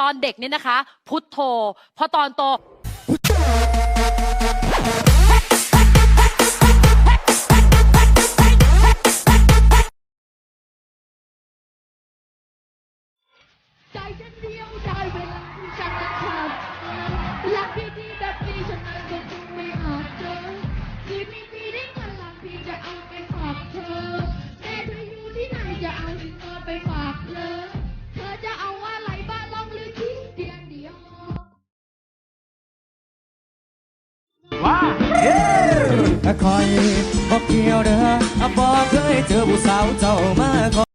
ตอนเด็กเนี่ยนะคะ พุทโธพอตอนโตใจฉันเดียว คอยบอกเกี่ยวเด้อบอกเคยเจอผู้สาวเจ้ามาก่อน